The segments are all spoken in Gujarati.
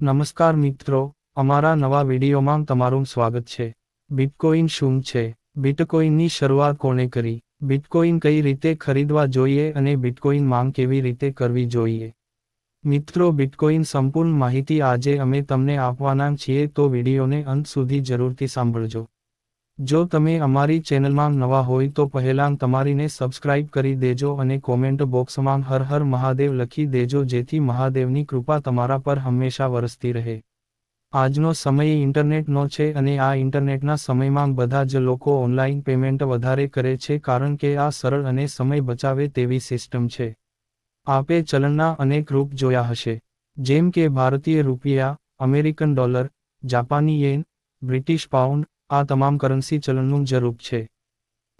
નમસ્કાર મિત્રો, અમારા નવા વિડીયોમાં તમારું સ્વાગત છે. બિટકોઇન શું છે? બિટકોઇનની શરૂઆત કોણે કરી? બિટકોઇન કઈ રીતે ખરીદવા જોઈએ અને બિટકોઇન માંગ કેવી રીતે કરવી જોઈએ? મિત્રો બિટકોઇન સંપૂર્ણ માહિતી આજે અમે તમને આપવાના છીએ તો વિડીયોને અંત સુધી જરૂરથી સાંભળજો. જો તમે અમારી ચેનલમાં નવા હોય તો પહેલાં તમારીને સબસ્ક્રાઇબ કરી દેજો અને કોમેન્ટ બોક્સમાં હર હર મહાદેવ લખી દેજો જેથી મહાદેવની કૃપા તમારા પર હંમેશા વરસતી રહે. આજનો સમય ઇન્ટરનેટનો છે અને આ ઇન્ટરનેટના સમયમાં બધા જ લોકો ઓનલાઈન પેમેન્ટ વધારે કરે છે કારણ કે આ સરળ અને સમય બચાવે તેવી સિસ્ટમ છે. આપે ચલણના અનેક રૂપ જોયા હશે. જેમ કે ભારતીય રૂપિયા, અમેરિકન ડોલર, જાપાની યેન, બ્રિટિશ પાઉન્ડ આ તમામ કરન્સી ચલણનું જ રૂપ છે.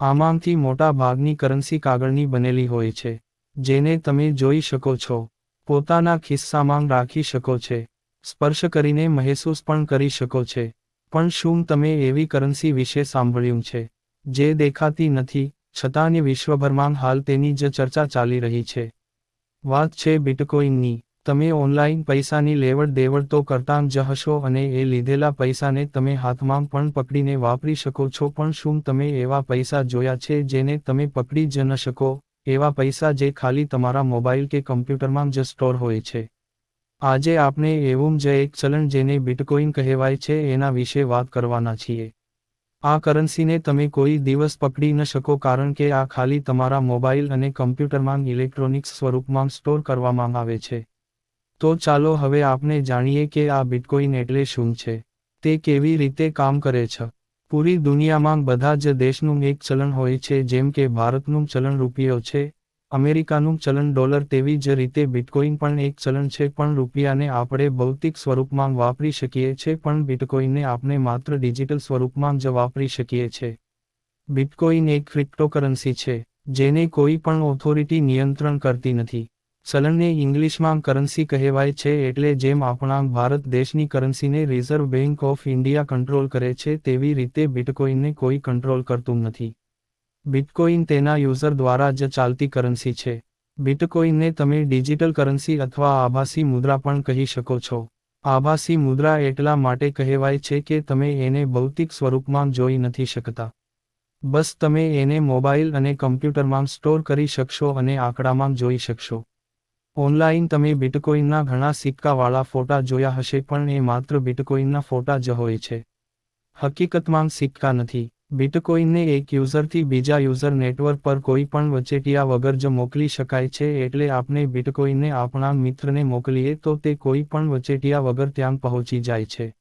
આમાંથી મોટા ભાગની કરન્સી કાગળની બનેલી હોય છે, જેને તમે જોઈ શકો છો. પોતાના ખિસ્સામાં રાખી શકો છે. સ્પર્શ કરીને મહેસૂસ પણ કરી શકો છે. પણ શું તમે એવી કરન્સી વિશે સાંભળ્યું છે, જે દેખાતી નથી છતાંની વિશ્વભરમાં હાલ તેની જ ચર્ચા ચાલી રહી છે? વાત છે બિટકોઇનની. તમે ઓનલાઈન પૈસાની લેવડ દેવડ તો કરતાં જ હશો અને એ લીધેલા પૈસાને તમે હાથમાં પણ પકડીને વાપરી શકો છો, પણ શું તમે એવા પૈસા જોયા છે જેને તમે પકડી જ ન શકો? એવા પૈસા જે ખાલી તમારા મોબાઈલ કે કમ્પ્યુટરમાં જ સ્ટોર હોય છે. આજે આપણે એવું જ એક ચલણ જેને બિટકોઇન કહેવાય છે, એના વિશે વાત કરવાના છીએ. આ કરન્સીને તમે કોઈ દિવસ પકડી ન શકો, કારણ કે આ ખાલી તમારા મોબાઈલ અને કમ્પ્યુટરમાં ઇલેક્ટ્રોનિક્સ સ્વરૂપમાં સ્ટોર કરવામાં આવે છે. તો ચાલો હવે આપણે જાણીએ કે આ બિટકોઇન એટલે શું છે? તે કેવી રીતે કામ કરે છે? પૂરી દુનિયામાં બધા જ દેશનું એક ચલણ હોય છે, જેમ કે ભારતનું ચલણ રૂપિયો છે, અમેરિકાનું ચલણ ડોલર તેવી જ રીતે બિટકોઇન પણ એક ચલણ છે, પણ રૂપિયાને આપણે ભૌતિક સ્વરૂપમાં વાપરી શકીએ છે, પણ બિટકોઇનને આપણે માત્ર ડિજિટલ સ્વરૂપમાં જ વાપરી શકીએ છે. બિટકોઇન એક ક્રિપ્ટોકરન્સી છે, જેને કોઈ પણ ઓથોરિટી નિયંત્રણ કરતી નથી. ચલણને ઇંગ્લિશમાં કરન્સી કહેવાય છે એટલે જેમ આપણા ભારત દેશની કરન્સીને reserve bank of India control કરે છે તેવી રીતે બિટકોઇનને કોઈ કંટ્રોલ કરતું નથી. બિટકોઇન તેના યુઝર દ્વારા જ ચાલતી કરન્સી છે. બિટકોઇનને તમે ડિજિટલ કરન્સી અથવા આભાસી મુદ્રા પણ કહી શકો છો. આભાસી મુદ્રા એટલા માટે કહેવાય છે કે તમે એને ભૌતિક સ્વરૂપમાં જોઈ નથી શકતા. બસ તમે એને મોબાઈલ અને કમ્પ્યુટરમાં સ્ટોર કરી શકશો અને આંકડામાં જોઈ શકશો. ઓનલાઈન તમે બિટકોઇનના ઘણા સિક્કાવાળા ફોટા જોયા હશે પણ એ માત્ર બિટકોઇનના ફોટા જ હોય છે. હકીકતમાં સિક્કા નથી. બિટકોઇનને એક યુઝરથી બીજા યુઝર નેટવર્ક પર કોઈ પણ વચેટિયા વગર જ મોકલી શકાય છે એટલે આપણે બિટકોઇનને આપણા મિત્રને મોકલીએ તો તે કોઈ પણ વચેટિયા વગર ત્યાં પહોંચી જાય છે.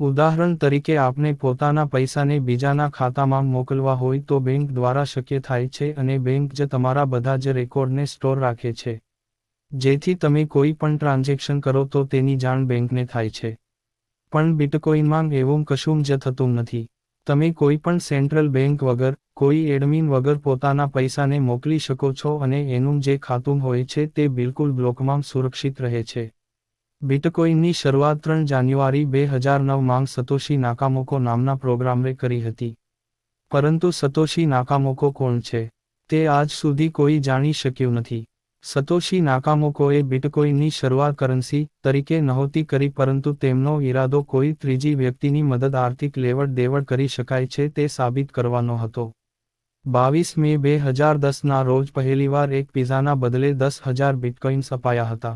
ઉદાહરણ તરીકે આપણે પોતાના પૈસાને બીજાના ખાતામાં મોકલવા હોય તો બેંક દ્વારા શક્ય થાય છે અને બેંક જ તમારા બધા જ રેકોર્ડને સ્ટોર રાખે છે. જેથી તમે કોઈ પણ ટ્રાન્ઝેક્શન કરો તો તેની જાણ બેંકને થાય છે. પણ બિટકોઇનમાં એવું કશું જ થતું નથી. તમે કોઈ પણ સેન્ટ્રલ બેંક વગર, કોઈ એડમિન વગર પોતાના પૈસાને મોકલી શકો છો અને એનું જે ખાતું હોય છે તે બિલકુલ બ્લોકમાં સુરક્ષિત રહે છે. બિટકોઇનની શરૂઆત ત્રણ જાન્યુઆરી બે હજાર નવમાં સતોશી નાકામોકો નામના પ્રોગ્રામે કરી હતી. પરંતુ સતોશી નાકામોકો કોણ છે? તે આજ સુધી કોઈ જાણી શક્યું નથી. સતોશી નાકામોકોએ બિટકોઇનની શરૂઆત કરન્સી તરીકે નહોતી કરી પરંતુ તેમનો ઈરાદો કોઈ ત્રીજી વ્યક્તિની મદદ આર્થિક લેવડ દેવડ કરી શકાય છે તે સાબિત કરવાનો હતો. બાવીસ મે બે હજાર દસના રોજ પહેલીવાર એક પિઝાના બદલે દસ હજાર બિટકોઇન્સ અપાયા હતા.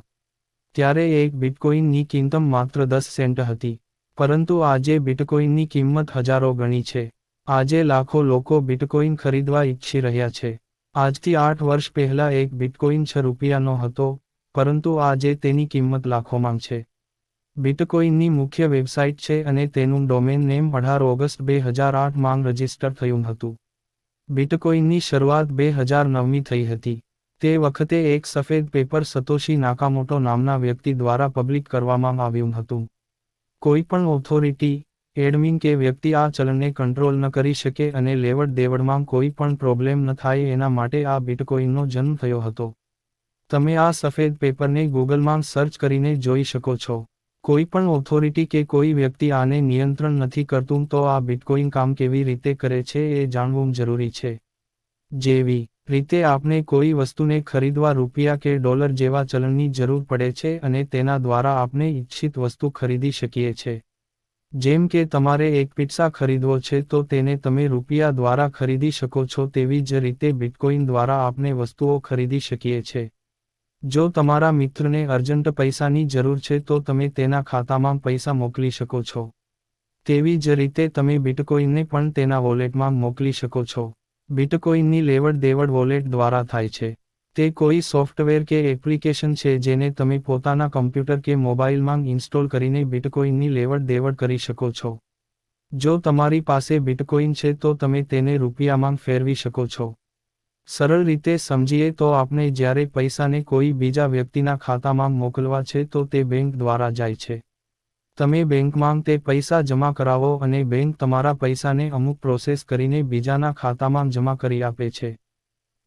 ત્યારે એક બિટકોઇનની કિંમત માત્ર દસ સેન્ટ હતી. પરંતુ આજે બિટકોઇનની કિંમત હજારો ગણી છે. આજે લાખો લોકો બિટકોઇન ખરીદવા ઈચ્છી રહ્યા છે. આજથી આઠ વર્ષ પહેલા એક બિટકોઇન છ રૂપિયાનો હતો, પરંતુ આજે તેની કિંમત લાખોમાં છે. બિટકોઇનની મુખ્ય વેબસાઇટ છે અને તેનું ડોમેન નેમ અઢાર ઓગસ્ટ બે હજાર આઠમાં રજિસ્ટર થયું હતું. બિટકોઇનની શરૂઆત બે હજાર નવમી થઈ હતી. તે વખતે એક સફેદ પેપર સતોશી નાકામોટો નામના વ્યક્તિ દ્વારા પબ્લિક કરવામાં આવ્યું હતું. કોઈ પણ ઓથોરિટી એડમિન કે વ્યક્તિ આ ચલણને કંટ્રોલ ન કરી શકે અને લેવડ દેવડમાં કોઈ પણ પ્રોબ્લેમ ન થાય એના માટે આ બિટકોઇનનો જન્મ થયો હતો. તમે આ સફેદ પેપરને ગૂગલમાં સર્ચ કરીને જોઈ શકો છો. કોઈ પણ ઓથોરિટી કે કોઈ વ્યક્તિ આને નિયંત્રણ નથી કરતું તો આ બિટકોઇન કામ કેવી રીતે કરે છે એ જાણવું જરૂરી છે. જેવી રીતે આપને કોઈ વસ્તુને ખરીદવા રૂપિયા કે ડોલર જેવા ચલણની જરૂર પડે છે અને તેના દ્વારા આપણે ઇચ્છિત વસ્તુ ખરીદી શકીએ છે. જેમ કે તમારે એક પિત્સા ખરીદવો છે તો તેને તમે રૂપિયા દ્વારા ખરીદી શકો છો તેવી જ રીતે બિટકોઇન દ્વારા આપણે વસ્તુઓ ખરીદી શકીએ છે. જો તમારા મિત્રને અર્જન્ટ પૈસાની જરૂર છે તો તમે તેના ખાતામાં પૈસા મોકલી શકો છો. તેવી જ રીતે તમે બિટકોઇનને પણ તેના વોલેટમાં મોકલી શકો છો. બિટકોઇનની લેવડ દેવડ વોલેટ દ્વારા થાય છે. તે કોઈ સોફ્ટવેર કે એપ્લિકેશન છે જેને તમે પોતાના કમ્પ્યુટર કે મોબાઈલમાં ઇન્સ્ટોલ કરીને બિટકોઇનની લેવડ દેવડ કરી શકો છો. જો તમારી પાસે બિટકોઇન છે તો તમે તેને રૂપિયામાં ફેરવી શકો છો. સરળ રીતે સમજીએ તો આપણે જ્યારે પૈસાને કોઈ બીજા વ્યક્તિના ખાતામાં મોકલવા છે તો તે બેંક દ્વારા જાય છે. તમે બેંકમાં તે પૈસા જમા કરાવો અને બેંક તમારા પૈસાને અમુક પ્રોસેસ કરીને બીજાના ખાતામાં જમા કરી આપે છે.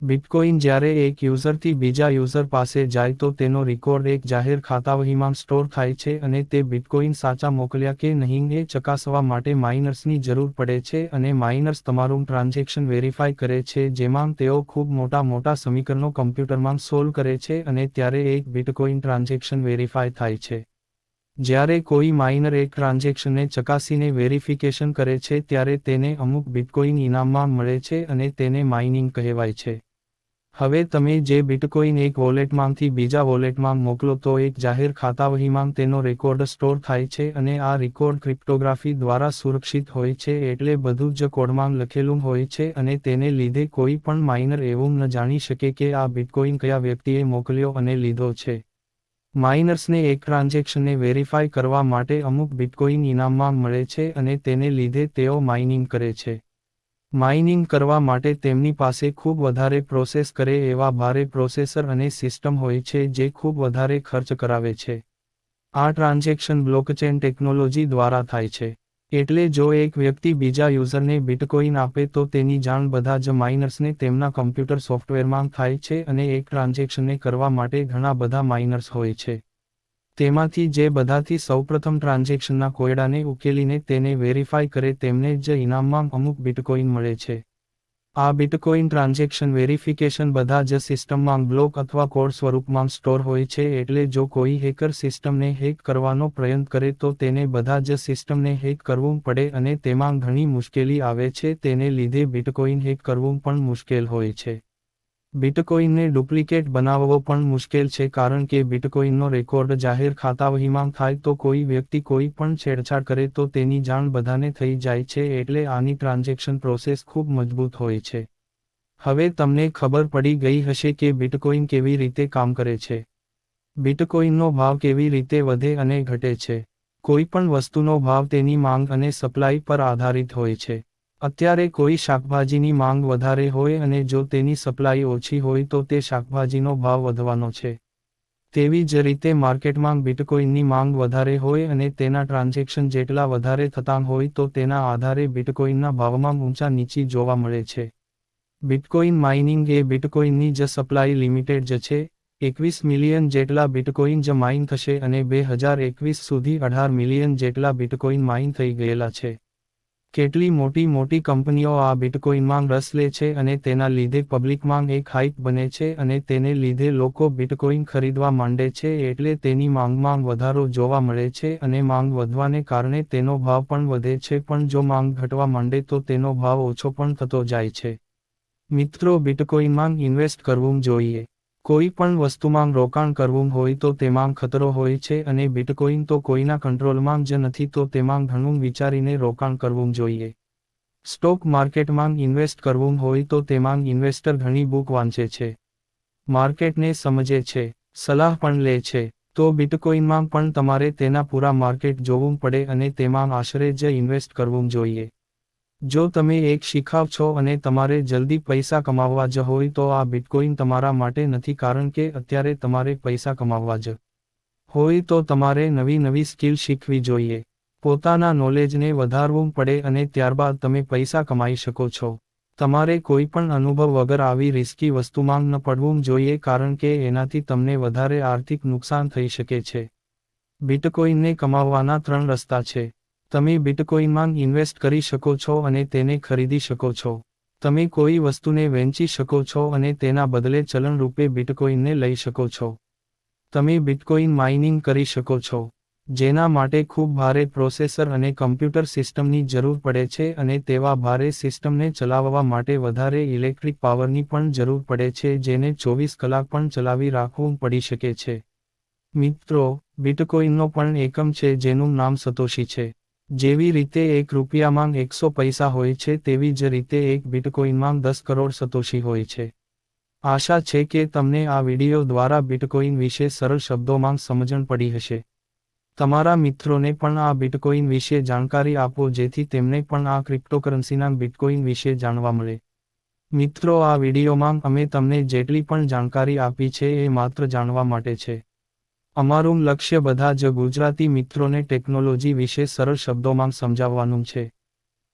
બિટકોઇન જ્યારે એક યુઝરથી બીજા યુઝર પાસે જાય તો તેનો રેકોર્ડ એક જાહેર ખાતાવહીમાં સ્ટોર થાય છે અને તે બિટકોઇન સાચા મોકલ્યા કે નહીં એ ચકાસવા માટે માઇનર્સની જરૂર પડે છે અને માઇનર્સ તમારું ટ્રાન્ઝેક્શન વેરીફાઈ કરે છે, જેમાં તેઓ ખૂબ મોટા મોટા સમીકરણો કમ્પ્યુટરમાં સોલ્વ કરે છે અને ત્યારે એક બિટકોઇન ટ્રાન્ઝેક્શન વેરીફાઈ થાય છે. જ્યારે કોઈ માઇનર એક ટ્રાન્ઝેક્શનને ચકાસીને વેરિફિકેશન કરે છે, ત્યારે તેને અમુક બિટકોઇન ઇનામમાં મળે છે અને તેને માઇનિંગ કહેવાય છે. હવે તમે જે બિટકોઇન એક વોલેટમાંથી બીજા વોલેટમાં મોકલો તો એક જાહેર ખાતાવહીમાં તેનો રેકોર્ડ સ્ટોર થાય છે અને આ રેકોર્ડ ક્રિપ્ટોગ્રાફી દ્વારા સુરક્ષિત હોય છે એટલે બધું જ કોડમાં લખેલું હોય છે અને તેને લીધે કોઈ પણ માઇનર એવું ન જાણી શકે કે આ બિટકોઇન કયા વ્યક્તિએ મોકલ્યો અને લીધો છે. માઇનર્સને એક ટ્રાન્ઝેક્શનને વેરીફાઈ કરવા માટે અમુક બિટકોઇન ઇનામમાં મળે છે અને તેને લીધે તેઓ માઇનિંગ કરે છે. માઇનિંગ કરવા માટે તેમની પાસે ખૂબ વધારે પ્રોસેસ કરે એવા ભારે પ્રોસેસર અને સિસ્ટમ હોય છે જે ખૂબ વધારે ખર્ચ કરાવે છે. આ ટ્રાન્ઝેક્શન બ્લોકચેન ટેકનોલોજી દ્વારા થાય છે. એટલે જો એક વ્યક્તિ બીજા યુઝરને બિટકોઇન આપે તો તેની જાણ બધા જ માઇનર્સને તેમના કમ્પ્યુટર સોફ્ટવેરમાં થાય છે અને એક ટ્રાન્ઝેક્શનને કરવા માટે ઘણા બધા માઇનર્સ હોય છે. તેમાંથી જે બધાથી સૌપ્રથમ ટ્રાન્ઝેક્શનના કોયડાને ઉકેલીને તેને વેરીફાઈ કરે તેમને જ ઇનામમાં અમુક બિટકોઇન મળે છે. આ બિટકોઇન ટ્રાન્ઝેક્શન વેરિફિકેશન બધા જ સિસ્ટમમાં બ્લોક અથવા કોડ સ્વરૂપમાં સ્ટોર હોય છે એટલે જો કોઈ હેકર સિસ્ટમને હેક કરવાનો પ્રયત્ન કરે તો તેને બધા જ સિસ્ટમને હેક કરવું પડે અને તેમાં ઘણી મુશ્કેલી આવે છે. તેને લીધે બિટકોઇન હેક કરવું પણ મુશ્કેલ હોય છે. બિટકોઇનને ડુપ્લિકેટ બનાવવો પણ મુશ્કેલ છે કારણ કે બિટકોઇનનો રેકોર્ડ જાહેર ખાતાવહીમાં થાય તો કોઈ વ્યક્તિ કોઈ પણ છેડછાડ કરે તો તેની જાણ બધાને થઈ જાય છે એટલે આની ટ્રાન્ઝેક્શન પ્રોસેસ ખૂબ મજબૂત હોય છે. હવે તમને ખબર પડી ગઈ હશે કે બિટકોઇન કેવી રીતે કામ કરે છે. બિટકોઇનનો ભાવ કેવી રીતે વધે અને ઘટે છે. કોઈ પણ વસ્તુનો ભાવ તેની માંગ અને સપ્લાય પર આધારિત હોય છે. અત્યારે કોઈ શાકભાજીની માંગ વધારે હોય અને જો તેની સપ્લાય ઓછી હોય તો તે શાકભાજીનો ભાવ વધવાનો છે. તેવી જ રીતે માર્કેટમાં બિટકોઇનની માંગ વધારે હોય અને તેના ટ્રાન્ઝેક્શન જેટલા વધારે થતાં હોય તો તેના આધારે બિટકોઇનના ભાવમાં ઊંચા નીચી જોવા મળે છે. બિટકોઇન માઇનિંગ એ બિટકોઇનની જ સપ્લાય લિમિટેડ જ છે. એકવીસ મિલિયન જેટલા બિટકોઇન જ માઇન થશે અને બે હજાર એકવીસ સુધી અઢાર મિલિયન જેટલા બિટકોઇન માઇન થઈ ગયેલા છે. કેટલી મોટી મોટી કંપનીઓ આ બિટકોઇનમાં રસ લે છે અને તેના લીધે પબ્લિકમાં એક હાઇપ બને છે અને તેને લીધે લોકો બિટકોઇન ખરીદવા માંડે છે એટલે તેની માંગમાં વધારો જોવા મળે છે અને માંગ વધવાને કારણે તેનો ભાવ પણ વધે છે પણ જો માંગ ઘટવા માંડે તો તેનો ભાવ ઓછો પણ થતો જાય છે. મિત્રો બિટકોઇનમાં ઇન્વેસ્ટ કરવું જોઈએ. કોઈ પણ વસ્તુમાં રોકાણ કરવું હોય તો તેમાં ખતરો હોય છે અને બિટકોઇન તો કોઈના કંટ્રોલમાં જ નથી તો તેમાં ઘણું વિચારીને રોકાણ કરવું જોઈએ. સ્ટોક માર્કેટમાં ઇન્વેસ્ટ કરવું હોય તો તેમાં ઇન્વેસ્ટર ઘણી બુક વાંચે છે. માર્કેટને સમજે છે, સલાહ પણ લે છે, તો બિટકોઇનમાં પણ તમારે તેના પૂરા માર્કેટ જોવું પડે અને તેમાં આશરે જ ઇન્વેસ્ટ કરવું જોઈએ. જો તમે એક શીખાવ છો અને તમારે જલ્દી પૈસા કમાવવા જ હોય તો આ બિટકોઇન તમારા માટે નથી કારણ કે અત્યારે તમારે પૈસા કમાવવા જ હોય તો તમારે નવી નવી સ્કિલ શીખવી જોઈએ. પોતાના નોલેજને વધારવું પડે અને ત્યારબાદ તમે પૈસા કમાઈ શકો છો. તમારે કોઈ પણ અનુભવ વગર આવી રિસ્કી વસ્તુમાં ન પડવું જોઈએ કારણ કે એનાથી તમને વધારે આર્થિક નુકસાન થઈ શકે છે. બિટકોઇનને કમાવવાના ત્રણ રસ્તા છે. તમે બિટકોઇનમાં ઇન્વેસ્ટ કરી શકો છો અને તેને ખરીદી શકો છો. તમે કોઈ વસ્તુને વેચી શકો છો અને તેના બદલે ચલણ રૂપે બિટકોઇનને લઈ શકો છો. તમે બિટકોઇન માઇનિંગ કરી શકો છો. જેના માટે ખૂબ ભારે પ્રોસેસર અને કમ્પ્યુટર સિસ્ટમની જરૂર પડે છે અને તેવા ભારે સિસ્ટમને ચલાવવા માટે વધારે ઇલેક્ટ્રિક પાવરની પણ જરૂર પડે છે જેને ચોવીસ કલાક પણ ચલાવી રાખવું પડી શકે છે. મિત્રો બિટકોઇનનો પણ એકમ છે જેનું નામ સતોશી છે. જેવી રીતે એક રૂપિયામાં એકસો પૈસા હોય છે, તેવી જ રીતે એક બિટકોઇનમાં દસ કરોડ સતોશી હોય છે. આશા છે કે તમને આ વીડિયો દ્વારા બિટકોઇન વિશે સરળ શબ્દોમાં સમજણ પડી હશે. તમારા મિત્રોને પણ આ બિટકોઇન વિશે જાણકારી આપો, જેથી તેમને પણ આ ક્રિપ્ટોકરન્સીના બિટકોઇન વિશે જાણવા મળે. મિત્રો, આ વિડીયોમાં અમે તમને જેટલી પણ જાણકારી આપી છે, એ માત્ર જાણવા માટે છે. અમારું લક્ષ્ય બધા જ ગુજરાતી મિત્રોને ટેકનોલોજી વિશે સરળ શબ્દોમાં સમજાવવાનું છે.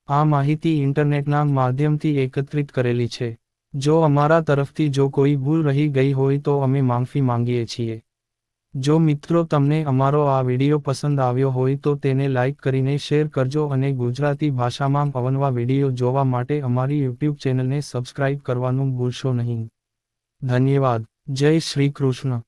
આ માહિતી ઇન્ટરનેટના માધ્યમથી એકત્રિત કરેલી છે. જો અમારા તરફથી જો કોઈ ભૂલ રહી ગઈ હોય તો અમે માફી માંગીએ છીએ. જો મિત્રો તમને અમારો આ વીડિયો પસંદ આવ્યો હોય તો તેને લાઇક કરીને શેર કરજો અને ગુજરાતી ભાષામાં અવનવા વીડિયો જોવા માટે અમારી યુટ્યુબ ચેનલને સબસ્ક્રાઇબ કરવાનું ભૂલશો નહીં. ધન્યવાદ. જય શ્રી કૃષ્ણ.